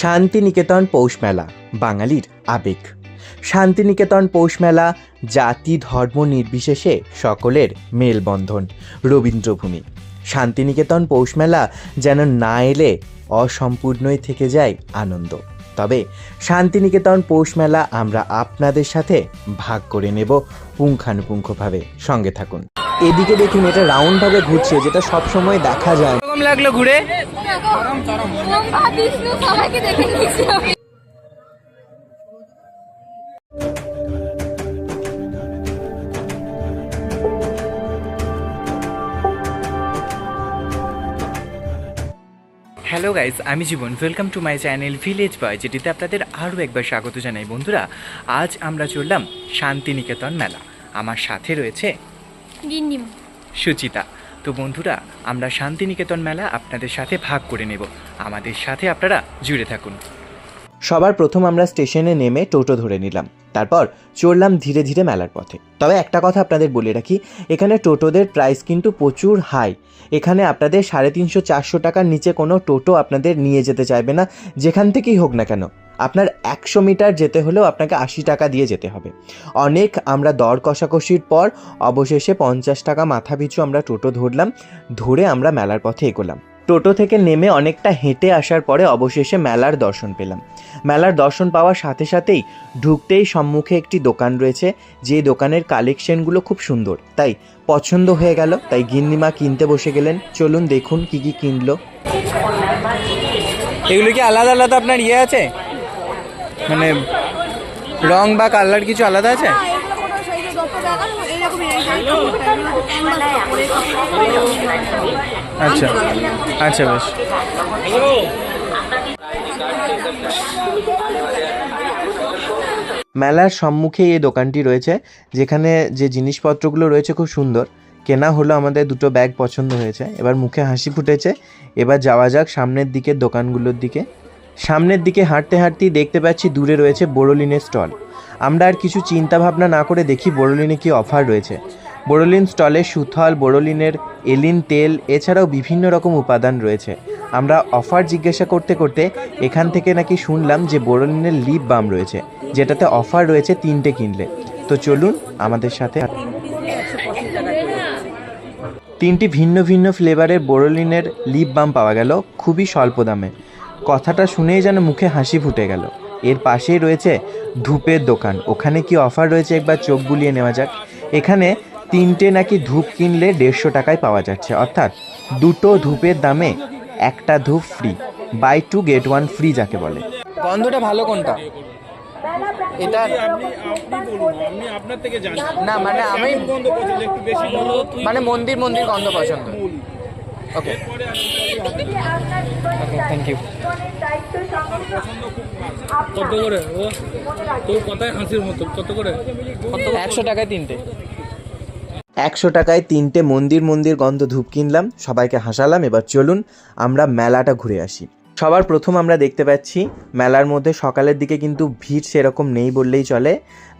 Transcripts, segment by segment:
শান্তিনিকেতন পৌষ মেলা, বাঙালির আবেগ। শান্তিনিকেতন পৌষ মেলা জাতি ধর্ম নির্বিশেষে সকলের মেলবন্ধন, রবীন্দ্রভূমি। শান্তিনিকেতন পৌষ মেলা যেন না এলে অসম্পূর্ণই থেকে যায় আনন্দ। তবে শান্তিনিকেতন পৌষ মেলা আমরা আপনাদের সাথে ভাগ করে নেব পুঙ্খানুপুঙ্খভাবে। সঙ্গে থাকুন। এদিকে দেখুন এটা রাউন্ডভাবে ঘুরছে, যেটা সবসময় দেখা যায়। কীরকম লাগল ঘুরে? হ্যালো গাইজ আমি Jiban. Welcome to my channel village boy যেটিতে আপনাদের আরও একবার স্বাগত জানাই বন্ধুরা। আজ আমরা চললাম শান্তিনিকেতন মেলা। আমার সাথে রয়েছে গিন্নিম। সুচিতা, তো বন্ধুরা, আমরা শান্তিনিকেতন মেলা আপনাদের সাথে ভাগ করে নেব। আমাদের সাথে আপনারা জুড়ে থাকুন। সবার প্রথম আমরা স্টেশনে নেমে টোটো ধরে নিলাম। তারপর চড়লাম ধীরে ধীরে মেলার পথে। তবে একটা কথা আপনাদের বলে রাখি, এখানে টোটোদের প্রাইস কিন্তু প্রচুর হাই এখানে আপনাদের সাড়ে তিনশো চারশো টাকার নিচে কোনো টোটো আপনাদের নিয়ে যেতে চাইবে না, যেখান থেকেই হোক না কেন। আপনার একশো মিটার যেতে হলেও আপনাকে আশি টাকা দিয়ে যেতে হবে। অনেক আমরা দর কষাকষির পর অবশেষে পঞ্চাশ টাকা মাথা পিছু আমরা টোটো ধরলাম, ধরে আমরা মেলার পথে এগোলাম। টোটো থেকে নেমে অনেকটা হেঁটে আসার পরে অবশেষে মেলার দর্শন পেলাম। মেলার দর্শন পাওয়ার সাথে সাথেই ঢুকতেই সম্মুখে একটি দোকান রয়েছে যে দোকানের কালেকশনগুলো খুব সুন্দর। তাই পছন্দ হয়ে গেল তাই গিন্নিমা কিনতে বসে গেলেন। চলুন দেখুন কি কি কিনলো। এগুলো কি আলাদা আলাদা আপনার ইয়ে আছে? মানে রং বা কালার কিছু আলাদা আছে? আচ্ছা। আচ্ছা বেশ। মেলার সম্মুখে এই দোকানটি রয়েছে, যেখানে যে জিনিসপত্রগুলো রয়েছে খুব সুন্দর। কেনা হলো আমাদের দুটো ব্যাগ পছন্দ হয়েছে। এবার মুখে হাসি ফুটেছে। এবার যাওয়া যাক সামনের দিকের দোকানগুলোর দিকে। সামনের দিকে হাঁটতে হাঁটতেই দেখতে পাচ্ছি দূরে রয়েছে বোরোলিনের স্টল। আমরা আর কিছু চিন্তা ভাবনা না করে দেখি বোরোলিনে কি অফার রয়েছে। বোরোলিন স্টলে সুথল বোরোলিনের এলিন তেল, এছাড়াও বিভিন্ন রকম উপাদান রয়েছে। আমরা অফার জিজ্ঞাসা করতে করতে এখান থেকে নাকি শুনলাম যে বোরোলিনের লিপ বাম রয়েছে, যেটাতে অফার রয়েছে তিনটে কিনলে। তো চলুন আমাদের সাথে তিনটি ভিন্ন ভিন্ন ফ্লেভারের বোরোলিনের লিপ বাম পাওয়া গেল খুবই স্বল্প দামে। কথাটা শুনেই যেন মুখে হাসি ফুটে গেল। এর পাশেই রয়েছে ধূপের দোকান। ওখানে কি অফার রয়েছে একবার চোখ বুলিয়ে নেওয়া যাক। এখানে তিনটে নাকি ধূপ কিনলে দেড়শো টাকায় পাওয়া যাচ্ছে। অর্থাৎ দুটো ধূপের দামে একটা ধূপ free buy two get one free যাকে বলে। গন্ধটা ভালো কোনটা? এটা আপনি আপনি বলুন আমি আপনার থেকে জানি না মানে আমি কেমন গন্ধ পছন্দ একটু বেশি ভালো মানে মন্দির মন্দির গন্ধ পছন্দ। ওকে থ্যাংক ইউ কত করে? ও তোর কথায় হাসির মতো কত করে? একশো টাকায় তিনটে। একশো টাকায় তিনটে মন্দির মন্দির গন্ধ ধূপ কিনলাম, সবাইকে হাসালাম, এবার চলুন আমরা মেলাটা ঘুরে আসি। সবার প্রথম আমরা দেখতে পাচ্ছি, মেলার মধ্যে সকালের দিকে কিন্তু ভিড় সেরকম নেই বললেই চলে,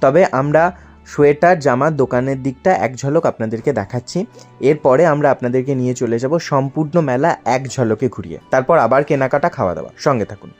তবে আমরা সোয়েটার জামার দোকানের দিকটা এক ঝলক আপনাদেরকে দেখাচ্ছি। এরপরে আমরা আপনাদেরকে নিয়ে চলে যাব সম্পূর্ণ মেলা এক ঝলকে ঘুরিয়ে। তারপর আবার কেনাকাটা, খাওয়া দাওয়া। সঙ্গে থাকুন।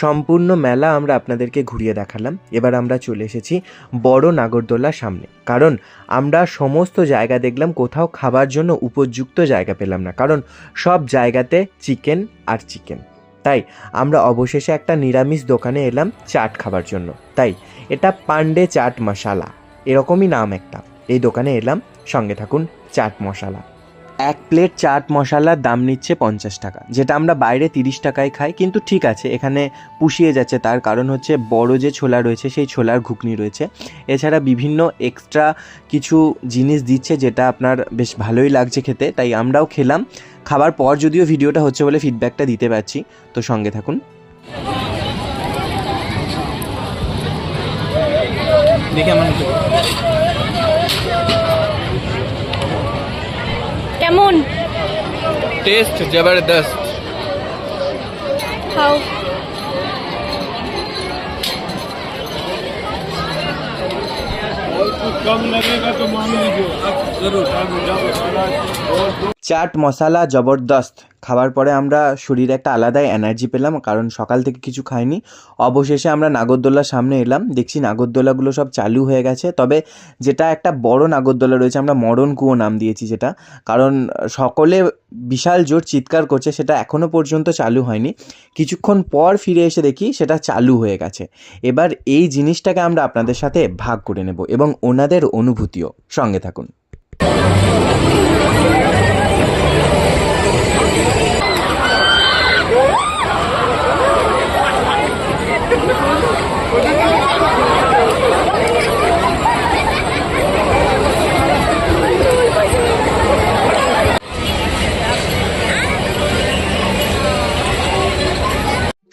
সম্পূর্ণ মেলা আমরা আপনাদেরকে ঘুরিয়ে দেখালাম। এবার আমরা চলে এসেছি বড় নাগরদোলার সামনে। কারণ আমরা সমস্ত জায়গা দেখলাম, কোথাও খাবার জন্য উপযুক্ত জায়গা পেলাম না। কারণ সব জায়গাতে চিকেন আর চিকেন। তাই আমরা অবশেষে একটা নিরামিষ দোকানে এলাম চাট খাবার জন্য। তাই এটা পান্ডে চাট মশালা। এরকমই নাম একটা। এই দোকানে এলাম। সঙ্গে থাকুন চাট মশালা। এক প্লেট চাট মশালার দাম নিচ্ছে পঞ্চাশ টাকা, যেটা আমরা বাইরে তিরিশ টাকায় খাই, কিন্তু ঠিক আছে, এখানে পুষিয়ে যাচ্ছে, তার কারণ হচ্ছে বড় যে ছোলা রয়েছে, সেই ছোলার ঘুগনি রয়েছে। এছাড়া বিভিন্ন এক্সট্রা কিছু জিনিস দিচ্ছে, যেটা আপনার বেশ ভালোই লাগছে খেতে, তাই আমরাও খেলাম। খাবার পর যদিও ভিডিওটা হচ্ছে বলে ফিডব্যাকটা দিতে পারছি, তো সঙ্গে থাকুন। দেখে আমার কেমন টেস্ট জবরদস্ত খাও कम लगेगा तो मान लीजिए जरूर চাট মশালা জবরদস্ত। খাবার পরে আমরা শরীরে একটা আলাদাই এনার্জি পেলাম, কারণ সকাল থেকে কিছু খাইনি। অবশেষে আমরা নাগরদোলার সামনে এলাম। দেখছি নাগরদোলাগুলো সব চালু হয়ে গেছে। তবে যেটা একটা বড় নাগরদোলা রয়েছে, আমরা মরণ কুয়ো নাম দিয়েছি যেটা। কারণ সকলে বিশাল জোর চিৎকার করছে, সেটা এখনও পর্যন্ত চালু হয়নি। কিছুক্ষণ পর ফিরে এসে দেখি সেটা চালু হয়ে গেছে। এবার এই জিনিসটাকে আমরা আপনাদের সাথে ভাগ করে নেব এবং ওনাদের অনুভূতিও সঙ্গে থাকুন।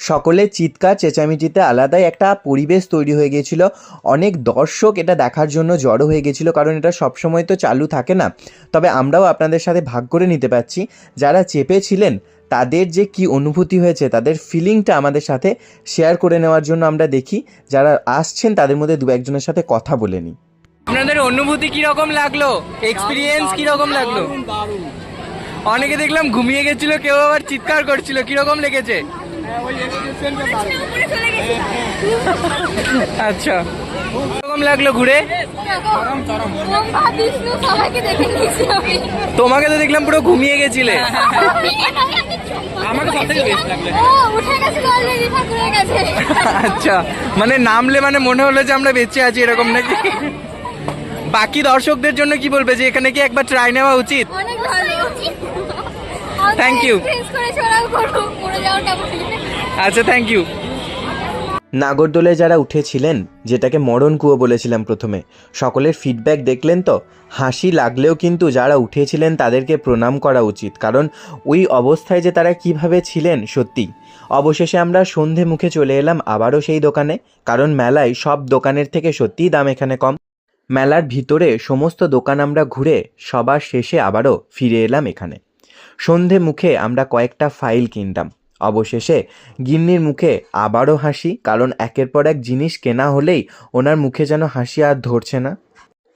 সকলের চিৎকার চেঁচামেচিতে আলাদাই একটা পরিবেশ তৈরি হয়ে গিয়েছিল। অনেক দর্শক এটা দেখার জন্য জড়ো হয়ে গেছিল কারণ এটা সবসময় তো চালু থাকে না। তবে আমরাও আপনাদের সাথে ভাগ করে নিতে পারছি। যারা চেপেছিলেন তাদের যে কি অনুভূতি হয়েছে তাদের ফিলিংটা আমাদের সাথে শেয়ার করে নেওয়ার জন্য আমরা দেখি। যারা আসছেন তাদের মধ্যে দু একজনের সাথে কথা বলে নিই। আপনাদের অনুভূতি কীরকম লাগল? এক্সপিরিয়েন্স কীরকম লাগল? অনেকে দেখলাম ঘুমিয়ে গেছিল কেউ আবার চিৎকার করছিল কীরকম লেগেছে? আচ্ছা কীরকম লাগল ঘুরে? ব্রহ্মা বিষ্ণু সবাইকে দেখে নিয়েছি আমি। তোমাকে তো দেখলাম পুরো ঘুমিয়ে গেছিলে। আমাকে সব থেকে বেস্ট লাগল। ও উঠে গেছে অলরেডি ঠাকুর হয়ে গেছে। আচ্ছা মানে নামলে মানে মনে হলো যে আমরা বেঁচে আছি এরকম নাকি? বাকি দর্শকদের জন্য কি বলবে যে এখানে কি একবার ট্রাই নেওয়া উচিত? অনেক ভালো। আচ্ছা থ্যাংক ইউ নাগরদোলে যারা উঠেছিলেন, যেটাকে মরণ কুয়ো বলেছিলাম প্রথমে, সকলের ফিডব্যাক দেখলেন তো? হাসি লাগলেও কিন্তু যারা উঠেছিলেন, তাদেরকে প্রণাম করা উচিত। কারণ ওই অবস্থায় যে তারা কীভাবে ছিলেন, সত্যি। অবশেষে আমরা সন্ধে মুখে চলে এলাম আবারও সেই দোকানে, কারণ মেলায় সব দোকানের থেকে সত্যিই দাম এখানে কম। মেলার ভিতরে সমস্ত দোকান আমরা ঘুরে সবার শেষে আবারও ফিরে এলাম এখানে। সন্ধে মুখে আমরা কয়েকটা ফাইল কিনতাম। অবশেষে গিন্নির মুখে আবারও হাসি, কারণ একের পর এক জিনিস কেনা হলেই ওনার মুখে যেন হাসি আর ধরছে না।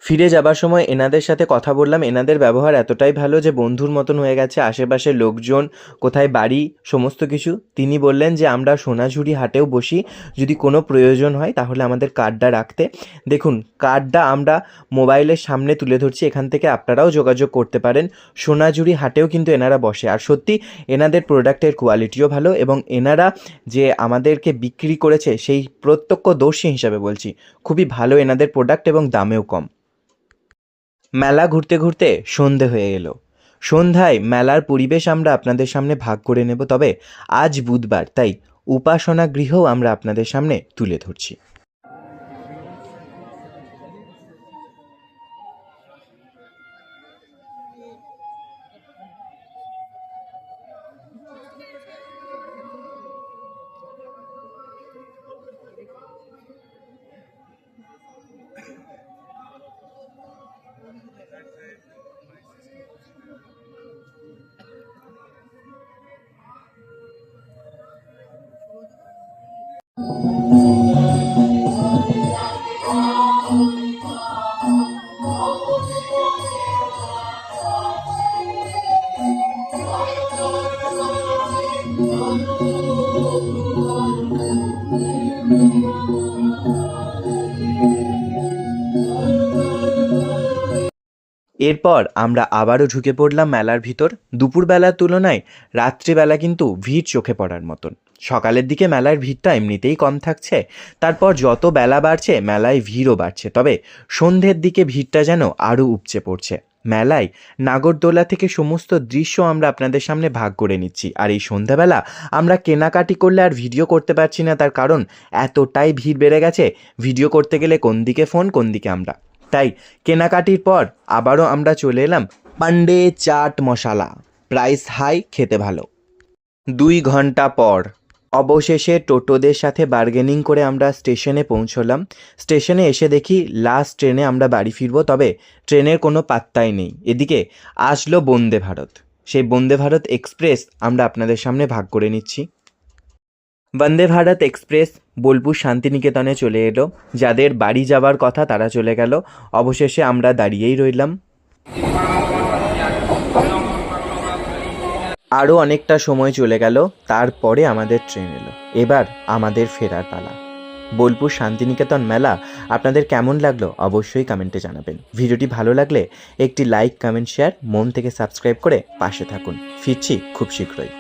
ফিরে যাবার সময় এনাদের সাথে কথা বললাম। এনাদের ব্যবহার এতটাই ভালো যে বন্ধুর মতন হয়ে গেছে, আশেপাশের লোকজন, কোথায় বাড়ি, সমস্ত কিছু। তিনি বললেন যে, আমরা সোনাঝুরি হাটেও বসি। যদি কোনো প্রয়োজন হয়, তাহলে আমাদের কার্ডটা রাখতে। দেখুন, কার্ডটা আমরা মোবাইলের সামনে তুলে ধরছি। এখান থেকে আপনারাও যোগাযোগ করতে পারেন। সোনাঝুরি হাটেও কিন্তু এনারা বসে। আর সত্যি, এনাদের প্রোডাক্টের কোয়ালিটিও ভালো এবং এনারা যে আমাদেরকে বিক্রি করেছে, সেই প্রত্যক্ষ প্রত্যক্ষদর্শী হিসাবে বলছি। খুবই ভালো এনাদের প্রোডাক্ট এবং দামেও কম। মেলা ঘুরতে ঘুরতে সন্ধে হয়ে এলো। সন্ধ্যায় মেলার পরিবেশ আমরা আপনাদের সামনে ভাগ করে নেব, তবে আজ বুধবার, তাই উপাসনা গৃহও আমরা আপনাদের সামনে তুলে ধরছি। এরপর আমরা আবারও ঢুকে পড়লাম মেলার ভিতর। দুপুরবেলার তুলনায় রাত্রিবেলা কিন্তু ভিড় চোখে পড়ার মতন। সকালের দিকে মেলার ভিড়টা এমনিতেই কম থাকছে। তারপর যত বেলা বাড়ছে, মেলায় ভিড়ও বাড়ছে। তবে সন্ধ্যের দিকে ভিড়টা যেন আরও উপচে পড়ছে। মেলায় নাগরদোলা থেকে সমস্ত দৃশ্য আমরা আপনাদের সামনে ভাগ করে নিচ্ছি। আর এই সন্ধ্যাবেলা আমরা কেনাকাটি করলে আর ভিডিও করতে পারছি না, তার কারণ এতটাই ভিড় বেড়ে গেছে ভিডিও করতে গেলে কোন দিকে ফোন, কোন দিকে আমরা। তাই কেনাকাটির পর আবারও আমরা চলে এলাম পান্ডে চাট মশালা। প্রাইস হাই, খেতে ভালো। দুই ঘণ্টা পর। অবশেষে টোটোদের সাথে বার্গেনিং করে আমরা স্টেশনে পৌঁছলাম। স্টেশনে এসে দেখি লাস্ট ট্রেনে আমরা বাড়ি ফিরবো, তবে ট্রেনের কোনো পাত্তাই নেই। এদিকে আসলো বন্দে ভারত। সেই বন্দে ভারত এক্সপ্রেস আমরা আপনাদের সামনে ভাগ করে নিচ্ছি। বন্দে ভারত এক্সপ্রেস বোলপুর শান্তিনিকেতনে চলে এলো। যাদের বাড়ি যাওয়ার কথা তারা চলে গেল। অবশেষে আমরা দাঁড়িয়েই রইলাম। আরও অনেকটা সময় চলে গেল, তারপরে আমাদের ট্রেন এলো। এবার আমাদের ফেরার পালা। বোলপুর শান্তিনিকেতন মেলা আপনাদের কেমন লাগল অবশ্যই কমেন্টে জানাবেন। ভিডিওটি ভালো লাগলে একটি লাইক কমেন্ট শেয়ার মন থেকে সাবস্ক্রাইব করে পাশে থাকুন। ফিরছি খুব শীঘ্রই।